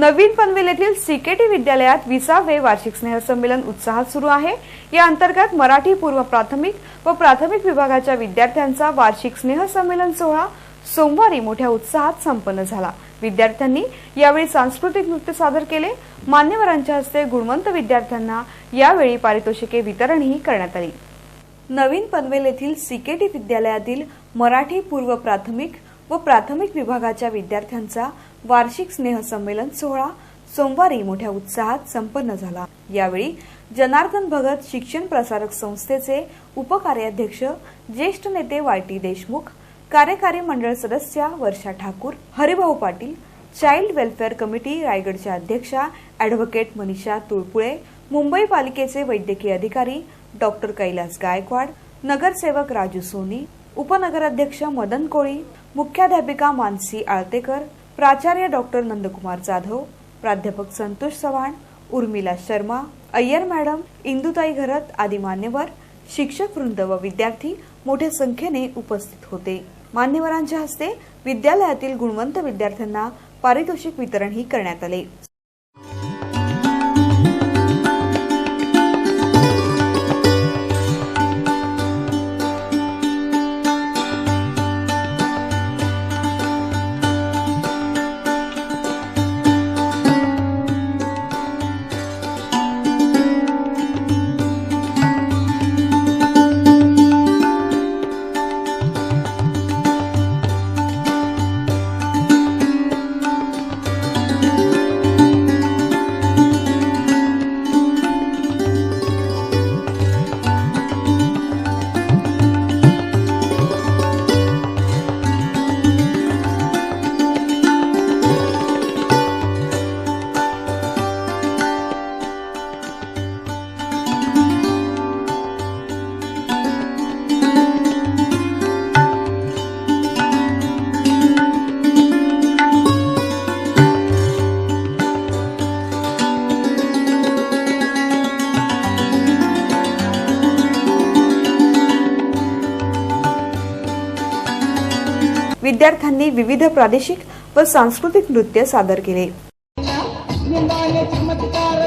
नवीन पनवेल येथील सीकेटी विद्यालयात विसावे वार्षिक स्नेहसंमेलन उत्साहात सुरू आहे. या अंतर्गत मराठी पूर्व प्राथमिक व प्राथमिक विभागाच्या विद्यार्थ्यांचा वार्षिक स्नेहसंमेलन सोहळा सोमवारी मोठ्या उत्साहात संपन्न झाला. विद्यार्थ्यांनी यावेळी सांस्कृतिक नृत्य सादर केले. मान्यवरांच्या हस्ते गुणवंत विद्यार्थ्यांना यावेळी पारितोषिके वितरणही करण्यात आली. नवीन पनवेल येथील सीकेटी विद्यालयातील मराठी पूर्व प्राथमिक व प्राथमिक विभागाच्या विद्यार्थ्यांचा वार्षिक स्नेहसंमेलन सोहळा सोमवारी मोठ्या उत्साहात संपन्न झाला. यावेळी जनार्दन भगत शिक्षण प्रसारक संस्थेचे उपकार्याध्यक्ष ज्येष्ठ नेते वाय टी देशमुख कार्यकारी मंडळ सदस्या Varsha Thakur Haribhau Patil child welfare committee रायगडच्या अध्यक्षा ॲडव्होकेट मनीषा तुळपुळे मुंबई पालिकेचे वैद्यकीय अधिकारी डॉक्टर कैलास गायकवाड नगरसेवक राजू सोनी उपनगराध्यक्ष मदन कोळी मुख्याध्यापिका मानसी आळतेकर प्राचार्य डॉक्टर नंदकुमार जाधव प्राध्यापक संतोष चव्हाण उर्मिला शर्मा अय्यर मॅडम इंदुताई घरत आदी मान्यवर शिक्षक वृंद व विद्यार्थी मोठ्या संख्येने उपस्थित होते. मान्यवरांच्या हस्ते विद्यालयातील गुणवंत विद्यार्थ्यांना पारितोषिक वितरणही करण्यात आले. विद्यार्थ्यांनी विविध प्रादेशिक व सांस्कृतिक नृत्य सादर केले चमत्कार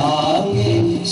पाप की